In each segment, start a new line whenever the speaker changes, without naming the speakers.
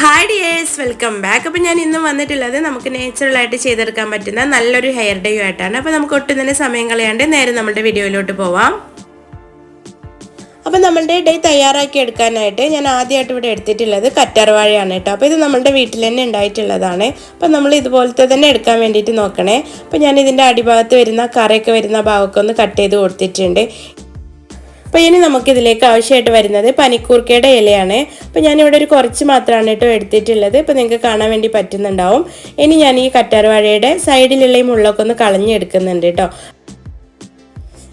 Hi dears welcome back അപ്പോൾ ഞാൻ ഇന്നും വന്നിട്ടുള്ളത് നമുക്ക് നേച്ചുറലായിട്ട് ചെയ്തെടുക്കാൻ പറ്റുന്ന നല്ലൊരു ഹെയർ ഡേ ആയിട്ടാണ്. അപ്പോൾ നമുക്ക് ഒട്ടും തന്നെ സമയം കളയാണ്ട് നേരെ നമ്മുടെ വീഡിയോയിലോട്ട് പോവാം. അപ്പോൾ നമ്മളുടെ ഡേ തയ്യാറാക്കി എടുക്കാനായിട്ട് ഞാൻ ആദ്യമായിട്ട് ഇവിടെ എടുത്തിട്ടുള്ളത് കറ്റാർവാഴയാണ് കേട്ടോ. അപ്പോൾ ഇത് നമ്മളുടെ വീട്ടിൽ തന്നെ ഉണ്ടായിട്ടുള്ളതാണ്. അപ്പോൾ നമ്മൾ ഇതുപോലത്തെ തന്നെ എടുക്കാൻ വേണ്ടിയിട്ട് നോക്കണേ. അപ്പോൾ ഞാൻ ഇതിന്റെ അടിഭാഗത്ത് വരുന്ന കറയൊക്കെ വരുന്ന ഭാഗമൊക്കെ ഒന്ന് കട്ട് ചെയ്ത് കൊടുത്തിട്ടുണ്ട്. അപ്പോൾ ഇനി നമുക്ക് ഇതിലേക്ക് ആവശ്യമായിട്ട് വരുന്നത് പനിക്കൂർക്കയുടെ ഇലയാണ്. അപ്പോൾ ഞാനിവിടെ ഒരു കുറച്ച് മാത്രമാണ് കേട്ടോ എടുത്തിട്ടുള്ളത്. ഇപ്പോൾ നിങ്ങൾക്ക് കാണാൻ വേണ്ടി പറ്റുന്നുണ്ടാവും. ഇനി ഞാൻ ഈ കറ്റാർവാഴയുടെ സൈഡിലുള്ള ഈ മുള്ളൊക്കെ ഒന്ന് കളഞ്ഞെടുക്കുന്നുണ്ട് കേട്ടോ.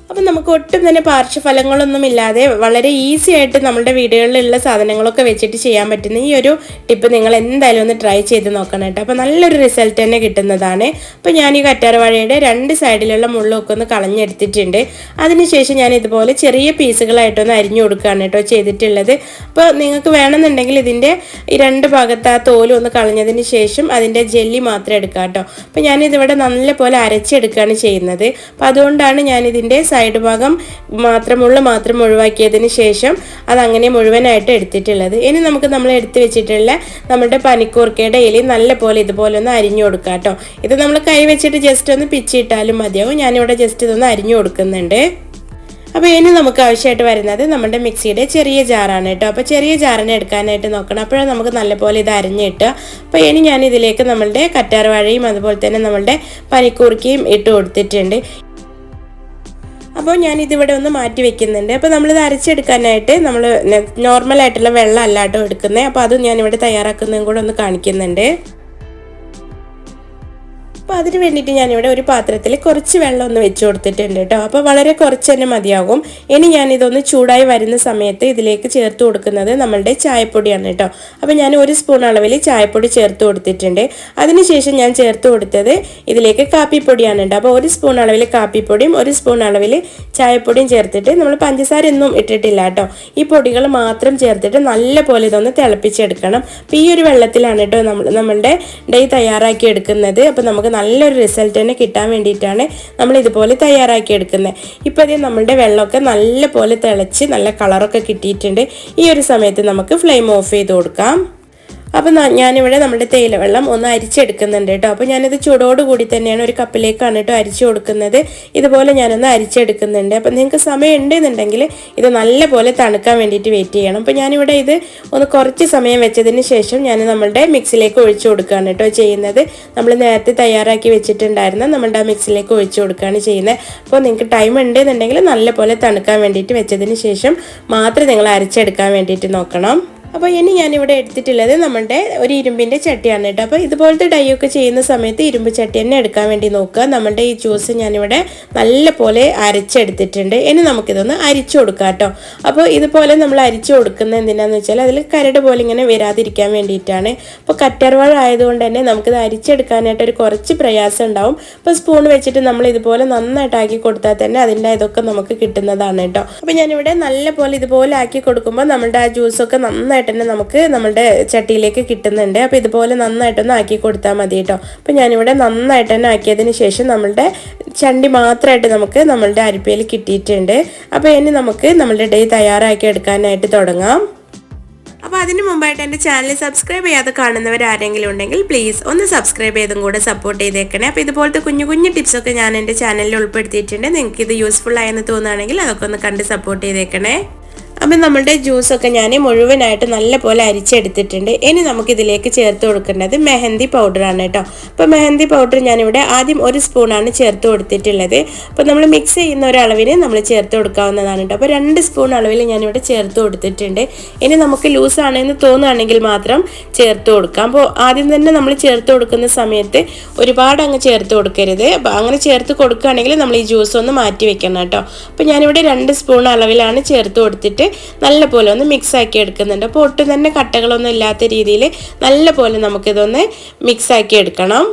അപ്പം നമുക്ക് ഒട്ടും തന്നെ പാർശ്വഫലങ്ങളൊന്നും ഇല്ലാതെ വളരെ ഈസി ആയിട്ട് നമ്മുടെ വീടുകളിലുള്ള സാധനങ്ങളൊക്കെ വെച്ചിട്ട് ചെയ്യാൻ പറ്റുന്ന ഈ ഒരു ടിപ്പ് നിങ്ങൾ എന്തായാലും ഒന്ന് ട്രൈ ചെയ്ത് നോക്കണം കേട്ടോ. അപ്പോൾ നല്ലൊരു റിസൾട്ട് തന്നെ കിട്ടുന്നതാണ്. അപ്പോൾ ഞാൻ ഈ കറ്റാർവാഴയുടെ രണ്ട് സൈഡിലുള്ള മുള്ളൊക്കെ ഒന്ന് കളഞ്ഞെടുത്തിട്ടുണ്ട്. അതിനുശേഷം ഞാൻ ഇതുപോലെ ചെറിയ പീസുകളായിട്ടൊന്ന് അരിഞ്ഞു കൊടുക്കുകയാണ് കേട്ടോ ചെയ്തിട്ടുള്ളത്. അപ്പോൾ നിങ്ങൾക്ക് വേണമെന്നുണ്ടെങ്കിൽ ഇതിന്റെ ഈ രണ്ട് ഭാഗത്ത് ആ തോലും ഒന്ന് കളഞ്ഞതിന് ശേഷം അതിന്റെ ജെല്ലി മാത്രം എടുക്കാം കേട്ടോ. അപ്പോൾ ഞാനിതിവിടെ നല്ലപോലെ അരച്ചെടുക്കുകയാണ് ചെയ്യുന്നത്. അപ്പോൾ അതുകൊണ്ടാണ് ഞാനിതിന്റെ സൈഡ് ഭാഗം മാത്രമുള്ള മാത്രം ഒഴിവാക്കിയതിന് ശേഷം അതങ്ങനെ മുഴുവനായിട്ട് എടുത്തിട്ടുള്ളത്. ഇനി നമുക്ക് നമ്മൾ എടുത്ത് വെച്ചിട്ടുള്ള നമ്മുടെ പനിക്കൂർക്കയുടെ ഇലയും നല്ല പോലെ ഇതുപോലെ ഒന്ന് അരിഞ്ഞു കൊടുക്കാം കേട്ടോ. ഇത് നമ്മൾ കൈ വെച്ചിട്ട് ജസ്റ്റ് ഒന്ന് പിച്ചിട്ടാലും മതിയാവും. ഞാനിവിടെ ജസ്റ്റ് ഇതൊന്ന് അരിഞ്ഞു കൊടുക്കുന്നുണ്ട്. അപ്പോൾ ഇനി നമുക്ക് ആവശ്യമായിട്ട് വരുന്നത് നമ്മുടെ മിക്സിയുടെ ചെറിയ ജാറാണ് കേട്ടോ. അപ്പോൾ ചെറിയ ജാറിനെ എടുക്കാനായിട്ട് നോക്കണം. അപ്പോഴേ നമുക്ക് നല്ലപോലെ ഇത് അരിഞ്ഞിട്ട് അപ്പോൾ ഇനി ഞാൻ ഇതിലേക്ക് നമ്മളുടെ കറ്റാർവാഴയും അതുപോലെ തന്നെ നമ്മളുടെ പനിക്കൂർക്കയും ഇട്ട് കൊടുത്തിട്ടുണ്ട്. അപ്പോൾ ഞാൻ ഇതിവിടെ ഒന്ന് മാറ്റി വെക്കുന്നുണ്ട്. അപ്പോൾ നമ്മളിത് അരച്ചെടുക്കാനായിട്ട് നമ്മൾ നോർമലായിട്ടുള്ള വെള്ളം അല്ലാട്ടോ എടുക്കുന്നത് അപ്പോൾ അത് ഞാനിവിടെ തയ്യാറാക്കുന്നതും കൂടെ ഒന്ന് കാണിക്കുന്നുണ്ട്. അപ്പോൾ അതിന് വേണ്ടിയിട്ട് ഞാനിവിടെ ഒരു പാത്രത്തിൽ കുറച്ച് വെള്ളം ഒന്ന് വെച്ച് കൊടുത്തിട്ടുണ്ട് കേട്ടോ. അപ്പോൾ വളരെ കുറച്ച് തന്നെ മതിയാകും. ഇനി ഞാനിതൊന്ന് ചൂടായി വരുന്ന സമയത്ത് ഇതിലേക്ക് ചേർത്ത് കൊടുക്കുന്നത് നമ്മളുടെ ചായപ്പൊടിയാണ് കേട്ടോ. അപ്പോൾ ഞാൻ ഒരു സ്പൂൺ അളവിൽ ചായപ്പൊടി ചേർത്ത് കൊടുത്തിട്ടുണ്ട്. അതിനുശേഷം ഞാൻ ചേർത്ത് കൊടുത്തത് ഇതിലേക്ക് കാപ്പിപ്പൊടിയാണ് കേട്ടോ. അപ്പോൾ ഒരു സ്പൂൺ അളവിൽ കാപ്പിപ്പൊടിയും ഒരു സ്പൂൺ അളവിൽ ചായപ്പൊടിയും ചേർത്തിട്ട് നമ്മൾ പഞ്ചസാര ഒന്നും ഇട്ടിട്ടില്ല കേട്ടോ. ഈ പൊടികൾ മാത്രം ചേർത്തിട്ട് നല്ല പോലെ ഇതൊന്ന് തിളപ്പിച്ചെടുക്കണം. അപ്പോൾ ഈ ഒരു വെള്ളത്തിലാണ് കേട്ടോ നമ്മൾ നമ്മളുടെ ഡേ തയ്യാറാക്കി എടുക്കുന്നത്. അപ്പോൾ നമുക്ക് നല്ലൊരു റിസൾട്ട് തന്നെ കിട്ടാൻ വേണ്ടിയിട്ടാണ് നമ്മൾ ഇതുപോലെ തയ്യാറാക്കി എടുക്കുന്നത് ഇപ്പോൾ ഇത് നമ്മളുടെ വെള്ളമൊക്കെ നല്ല പോലെ തിളച്ച് നല്ല കളറൊക്കെ കിട്ടിയിട്ടുണ്ട്. ഈ ഒരു സമയത്ത് നമുക്ക് ഫ്ലെയിം ഓഫ് ചെയ്ത് കൊടുക്കാം. അപ്പോൾ ഞാനിവിടെ നമ്മുടെ തേയിലവെള്ളം ഒന്ന് അരിച്ചെടുക്കുന്നുണ്ട് കേട്ടോ. അപ്പോൾ ഞാനിത് ചൂടോട് കൂടി തന്നെയാണ് ഒരു കപ്പിലേക്കാണ് കേട്ടോ അരിച്ചു കൊടുക്കുന്നത്. ഇതുപോലെ ഞാനൊന്ന് അരിച്ചെടുക്കുന്നുണ്ട്. അപ്പോൾ നിങ്ങൾക്ക് സമയം ഉണ്ടെന്നുണ്ടെങ്കിൽ ഇത് നല്ലപോലെ തണുക്കാൻ വേണ്ടിയിട്ട് വെയിറ്റ് ചെയ്യണം. അപ്പോൾ ഞാനിവിടെ ഇത് ഒന്ന് കുറച്ച് സമയം വെച്ചതിന് ശേഷം ഞാൻ നമ്മളുടെ മിക്സിലേക്ക് ഒഴിച്ചു കൊടുക്കുകയാണ് കേട്ടോ ചെയ്യുന്നത്. നമ്മൾ നേരത്തെ തയ്യാറാക്കി വെച്ചിട്ടുണ്ടായിരുന്ന നമ്മുടെ ആ മിക്സിലേക്ക് ഒഴിച്ചു കൊടുക്കുകയാണ് ചെയ്യുന്നത്. അപ്പോൾ നിങ്ങൾക്ക് ടൈം ഉണ്ടെന്നുണ്ടെങ്കിൽ നല്ലപോലെ തണുക്കാൻ വേണ്ടിയിട്ട് വെച്ചതിന് ശേഷം മാത്രം നിങ്ങൾ അരച്ചെടുക്കാൻ വേണ്ടിയിട്ട് നോക്കണം. അപ്പോൾ ഇനി ഞാനിവിടെ എടുത്തിട്ടുള്ളത് നമ്മുടെ ഒരു ഇരുമ്പിന്റെ ചട്ടിയാണ് കേട്ടോ. അപ്പോൾ ഇതുപോലത്തെ ഡൈ ഒക്കെ ചെയ്യുന്ന സമയത്ത് ഇരുമ്പ് ചട്ടി തന്നെ എടുക്കാൻ വേണ്ടി നോക്കുക. നമ്മുടെ ഈ ജ്യൂസ് ഞാനിവിടെ നല്ല പോലെ അരച്ചെടുത്തിട്ടുണ്ട്. ഇനി നമുക്കിതൊന്ന് അരിച്ചു കൊടുക്കാം കേട്ടോ. അപ്പോൾ ഇതുപോലെ നമ്മൾ അരിച്ചു കൊടുക്കുന്നത് എന്തിനാന്ന് വെച്ചാൽ അതിൽ കരട് പോലെ ഇങ്ങനെ വരാതിരിക്കാൻ വേണ്ടിയിട്ടാണ്. അപ്പോൾ കറ്റർവാഴ ആയതുകൊണ്ട് തന്നെ നമുക്കിത് അരിച്ചെടുക്കാനായിട്ട് ഒരു കുറച്ച് പ്രയാസം ഉണ്ടാവും. അപ്പോൾ സ്പൂൺ വെച്ചിട്ട് നമ്മൾ ഇതുപോലെ നന്നായിട്ട് ആക്കി കൊടുത്താൽ തന്നെ അതിന്റെ ഇതൊക്കെ നമുക്ക് കിട്ടുന്നതാണ് കേട്ടോ. അപ്പോൾ ഞാനിവിടെ നല്ല പോലെ ഇതുപോലെ ആക്കി കൊടുക്കുമ്പോൾ നമ്മുടെ ആ ജ്യൂസൊക്കെ നന്നായിട്ട് നന്നായിട്ട് തന്നെ നമുക്ക് നമ്മുടെ ചട്ടിയിലേക്ക് കിട്ടുന്നുണ്ട്. അപ്പോൾ ഇതുപോലെ നന്നായിട്ടൊന്ന് ആക്കി കൊടുത്താൽ മതി കേട്ടോ. അപ്പോൾ ഞാനിവിടെ നന്നായിട്ട് തന്നെ ആക്കിയതിന് ശേഷം നമ്മളുടെ ചണ്ടി മാത്രമായിട്ട് നമുക്ക് നമ്മളുടെ അരിപ്പയിൽ കിട്ടിയിട്ടുണ്ട്. അപ്പോൾ ഇനി നമുക്ക് നമ്മളുടെ ഡേ തയ്യാറാക്കി എടുക്കാനായിട്ട് തുടങ്ങാം. അപ്പോൾ അതിന് മുമ്പായിട്ട് എന്റെ ചാനൽ സബ്സ്ക്രൈബ് ചെയ്യാതെ കാണുന്നവർ ആരെങ്കിലും ഉണ്ടെങ്കിൽ പ്ലീസ് ഒന്ന് സബ്സ്ക്രൈബ് ചെയ്തും കൂടെ സപ്പോർട്ട് ചെയ്തേക്കണേ. അപ്പോൾ ഇതുപോലത്തെ കുഞ്ഞു കുഞ്ഞു ടിപ്സൊക്കെ ഞാൻ എന്റെ ചാനലിൽ ഉൾപ്പെടുത്തിയിട്ടുണ്ട്. നിങ്ങൾക്ക് ഇത് യൂസ്ഫുൾ ആയെന്ന് തോന്നുകയാണെങ്കിൽ അതൊക്കെ ഒന്ന് കണ്ട് സപ്പോർട്ട് ചെയ്തേക്കണേ. അപ്പം നമ്മളുടെ ജ്യൂസൊക്കെ ഞാൻ മുഴുവനായിട്ട് നല്ല പോലെ അരിച്ചെടുത്തിട്ടുണ്ട്. ഇനി നമുക്കിതിലേക്ക് ചേർത്ത് കൊടുക്കേണ്ടത് മെഹന്തി പൗഡറാണ് കേട്ടോ. അപ്പോൾ മെഹന്തി പൗഡർ ഞാനിവിടെ ആദ്യം ഒരു സ്പൂണാണ് ചേർത്ത് കൊടുത്തിട്ടുള്ളത്. അപ്പോൾ നമ്മൾ മിക്സ് ചെയ്യുന്ന ഒരളവിന് നമ്മൾ ചേർത്ത് കൊടുക്കാവുന്നതാണ് കേട്ടോ. അപ്പോൾ രണ്ട് സ്പൂൺ അളവിൽ ഞാനിവിടെ ചേർത്ത് കൊടുത്തിട്ടുണ്ട്. ഇനി നമുക്ക് ലൂസ് ആണെന്ന് തോന്നുകയാണെങ്കിൽ മാത്രം ചേർത്ത് കൊടുക്കാം. അപ്പോൾ ആദ്യം തന്നെ നമ്മൾ ചേർത്ത് കൊടുക്കുന്ന സമയത്ത് ഒരുപാട് അങ്ങ് ചേർത്ത് കൊടുക്കരുത്. അപ്പോൾ അങ്ങനെ ചേർത്ത് കൊടുക്കുകയാണെങ്കിൽ നമ്മൾ ഈ ജ്യൂസ് ഒന്ന് മാറ്റി വെക്കണം കേട്ടോ. അപ്പോൾ ഞാനിവിടെ രണ്ട് സ്പൂൺ അളവിലാണ് ചേർത്ത് കൊടുത്തിട്ട് നല്ല പോലെ ഒന്ന് മിക്സ് ആക്കി എടുക്കുന്നുണ്ട്. അപ്പോൾ ഒട്ടും തന്നെ കട്ടകളൊന്നും ഇല്ലാത്ത രീതിയിൽ നല്ലപോലെ നമുക്കിതൊന്ന് മിക്സ് ആക്കി എടുക്കണം.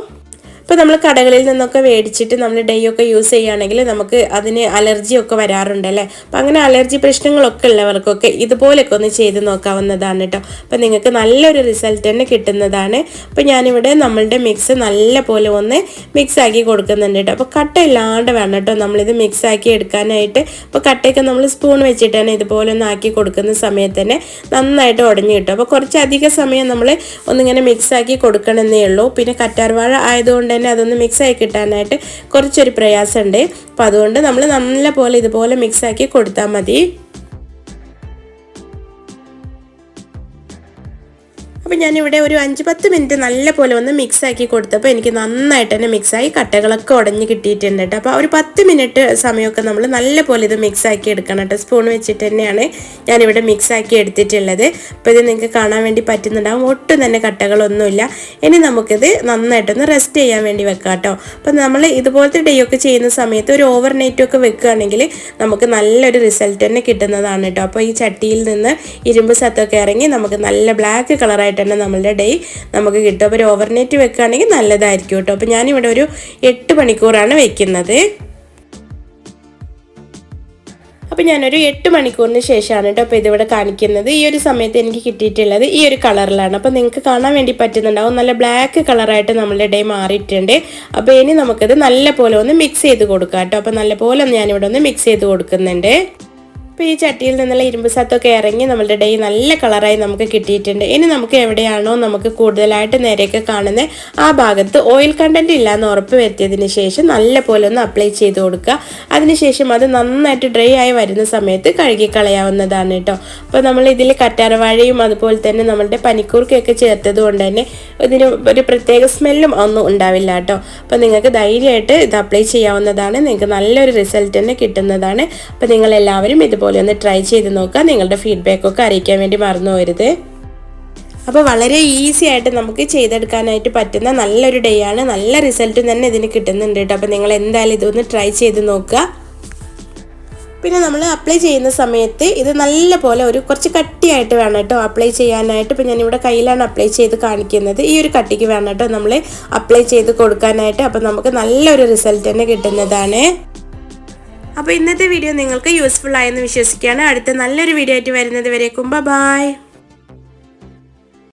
ഇപ്പോൾ നമ്മൾ കടകളിൽ നിന്നൊക്കെ മേടിച്ചിട്ട് നമ്മൾ ഡേ ഒക്കെ യൂസ് ചെയ്യുകയാണെങ്കിൽ നമുക്ക് അതിന് അലർജി ഒക്കെ വരാറുണ്ട് അല്ലേ? അപ്പം അങ്ങനെ അലർജി പ്രശ്നങ്ങളൊക്കെ ഉള്ളവർക്കൊക്കെ ഇതുപോലെയൊക്കെ ഒന്ന് ചെയ്ത് നോക്കാവുന്നതാണ് കേട്ടോ. അപ്പോൾ നിങ്ങൾക്ക് നല്ലൊരു റിസൾട്ട് തന്നെ കിട്ടുന്നതാണ്. അപ്പം ഞാനിവിടെ നമ്മളുടെ മിക്സ് നല്ല പോലെ ഒന്ന് മിക്സ് ആക്കി കൊടുക്കുന്നുണ്ട് കേട്ടോ. അപ്പോൾ കട്ട ഇല്ലാണ്ട് വേണം കേട്ടോ നമ്മളിത് മിക്സ് ആക്കി എടുക്കാനായിട്ട്. അപ്പോൾ കട്ടയൊക്കെ നമ്മൾ സ്പൂൺ വെച്ചിട്ട് തന്നെ ഇതുപോലെ ഒന്ന് ആക്കി കൊടുക്കുന്ന സമയത്ത് തന്നെ നന്നായിട്ട് ഉടഞ്ഞു കിട്ടും. അപ്പോൾ കുറച്ചധികം സമയം നമ്മൾ ഒന്നിങ്ങനെ മിക്സ് ആക്കി കൊടുക്കണമെന്നേ ഉള്ളൂ. പിന്നെ കറ്റാർവാഴ ആയതുകൊണ്ട് തന്നെ അതൊന്ന് മിക്സ് ആയി കിട്ടാനായിട്ട് കുറച്ചൊരു പ്രയാസമുണ്ട്. അപ്പോൾ അതുകൊണ്ട് നമ്മൾ നല്ല പോലെ ഇതുപോലെ മിക്സ് ആക്കി കൊടുത്താൽ മതി. അപ്പോൾ ഞാനിവിടെ ഒരു അഞ്ച് പത്ത് മിനിറ്റ് നല്ല പോലെ ഒന്ന് മിക്സ് ആക്കി കൊടുത്തപ്പോൾ എനിക്ക് നന്നായിട്ട് തന്നെ മിക്സായി കട്ടകളൊക്കെ ഉടഞ്ഞ് കിട്ടിയിട്ടുണ്ട് കേട്ടോ അപ്പോൾ ഒരു പത്ത് മിനിറ്റ് സമയമൊക്കെ നമ്മൾ നല്ല പോലെ ഇത് മിക്സ് ആക്കി എടുക്കണം കേട്ടോ സ്പൂൺ വെച്ചിട്ട് തന്നെയാണ് ഞാനിവിടെ മിക്സ് ആക്കി എടുത്തിട്ടുള്ളത്. അപ്പോൾ ഇത് നിങ്ങൾക്ക് കാണാൻ വേണ്ടി പറ്റുന്നുണ്ടാവും. ഒട്ടും തന്നെ കട്ടകളൊന്നുമില്ല. ഇനി നമുക്കിത് നന്നായിട്ടൊന്ന് റെസ്റ്റ് ചെയ്യാൻ വേണ്ടി വെക്കാം കേട്ടോ അപ്പോൾ നമ്മൾ ഇതുപോലത്തെ ഡേ ഒക്കെ ചെയ്യുന്ന സമയത്ത് ഒരു ഓവർ നൈറ്റ് ഒക്കെ വെക്കുകയാണെങ്കിൽ നമുക്ക് നല്ലൊരു റിസൾട്ട് തന്നെ കിട്ടുന്നതാണ് കേട്ടോ അപ്പോൾ ഈ ചട്ടിയിൽ നിന്ന് ഇരുമ്പ് സത്തൊക്കെ ഇറങ്ങി നമുക്ക് നല്ല ബ്ലാക്ക് കളറായിട്ട് തന്നെ നമ്മളുടെ ഡേ നമുക്ക് കിട്ടും. അപ്പോൾ ഒരു ഓവർനൈറ്റ് വെക്കുകയാണെങ്കിൽ നല്ലതായിരിക്കും കേട്ടോ. അപ്പോൾ ഞാനിവിടെ ഒരു എട്ട് മണിക്കൂറാണ് വെക്കുന്നത്. അപ്പോൾ ഞാനൊരു എട്ട് മണിക്കൂറിന് ശേഷമാണ് കേട്ടോ അപ്പോൾ ഇതിവിടെ കാണിക്കുന്നത്. ഈ ഒരു സമയത്ത് എനിക്ക് കിട്ടിയിട്ടുള്ളത് ഈ ഒരു കളറിലാണ്. അപ്പോൾ നിങ്ങൾക്ക് കാണാൻ വേണ്ടി പറ്റുന്നുണ്ടാവും. നല്ല ബ്ലാക്ക് കളറായിട്ട് നമ്മളുടെ ഡേ മാറിയിട്ടുണ്ട്. അപ്പോൾ ഇനി നമുക്കത് നല്ല പോലെ ഒന്ന് മിക്സ് ചെയ്ത് കൊടുക്കാം കേട്ടോ. അപ്പോൾ നല്ല പോലെ ഒന്ന് ഞാനിവിടെ ഒന്ന് മിക്സ് ചെയ്ത് കൊടുക്കുന്നുണ്ട്. അപ്പോൾ ഈ ചട്ടിയിൽ നിന്നുള്ള ഇരുമ്പ് സത്തൊക്കെ ഇറങ്ങി നമ്മളുടെ ഡേ നല്ല കളറായി നമുക്ക് കിട്ടിയിട്ടുണ്ട്. ഇനി നമുക്ക് എവിടെയാണോ നമുക്ക് കൂടുതലായിട്ട് നേരെയൊക്കെ കാണുന്നത് ആ ഭാഗത്ത് ഓയിൽ കണ്ടന്റ് ഇല്ലയെന്ന് ഉറപ്പ് വരുത്തിയതിന് ശേഷം നല്ല പോലെ ഒന്ന് അപ്ലൈ ചെയ്ത് കൊടുക്കുക. അതിനുശേഷം അത് നന്നായിട്ട് ഡ്രൈ ആയി വരുന്ന സമയത്ത് കഴുകിക്കളയാവുന്നതാണ് കേട്ടോ. അപ്പോൾ നമ്മൾ ഇതിൽ കറ്റാറവാഴയും അതുപോലെ തന്നെ നമ്മളുടെ പനിക്കൂർക്കൊക്കെ ചേർത്തത് കൊണ്ട് തന്നെ ഇതിന് ഒരു പ്രത്യേക സ്മെല്ലും ഒന്നും ഉണ്ടാവില്ല കേട്ടോ. അപ്പോൾ നിങ്ങൾക്ക് ധൈര്യമായിട്ട് ഇത് അപ്ലൈ ചെയ്യാവുന്നതാണ്. നിങ്ങൾക്ക് നല്ലൊരു റിസൾട്ട് തന്നെ കിട്ടുന്നതാണ്. അപ്പോൾ നിങ്ങൾ എല്ലാവരും ഇതുപോലെ ഒന്ന് ട്രൈ ചെയ്ത് നോക്കുക നിങ്ങളുടെ ഫീഡ്ബാക്കൊക്കെ അറിയിക്കാൻ വേണ്ടി മറന്നു പോരുത് അപ്പോൾ വളരെ ഈസി ആയിട്ട് നമുക്ക് ചെയ്തെടുക്കാനായിട്ട് പറ്റുന്ന നല്ലൊരു ഡേ ആണ്. നല്ല റിസൾട്ട് തന്നെ ഇതിന് കിട്ടുന്നുണ്ട് കേട്ടോ. അപ്പോൾ നിങ്ങൾ എന്തായാലും ഇതൊന്ന് ട്രൈ ചെയ്ത് നോക്കുക. പിന്നെ നമ്മൾ അപ്ലൈ ചെയ്യുന്ന സമയത്ത് ഇത് നല്ല പോലെ ഒരു കുറച്ച് കട്ടിയായിട്ട് വേണം കേട്ടോ അപ്ലൈ ചെയ്യാനായിട്ട്. ഇപ്പോൾ ഞാനിവിടെ കയ്യിലാണ് അപ്ലൈ ചെയ്ത് കാണിക്കുന്നത്. ഈ ഒരു കട്ടിക്ക് വേണം കേട്ടോ നമ്മൾ അപ്ലൈ ചെയ്ത് കൊടുക്കാനായിട്ട്. അപ്പോൾ നമുക്ക് നല്ലൊരു റിസൾട്ട് തന്നെ കിട്ടുന്നതാണ്. അപ്പോൾ ഇന്നത്തെ വീഡിയോ നിങ്ങൾക്ക് യൂസ്ഫുൾ ആയെന്ന് വിശ്വസിക്കുകയാണ്. അടുത്ത നല്ലൊരു വീഡിയോ ആയിട്ട് വരുന്നത് വരേക്കും. ബൈ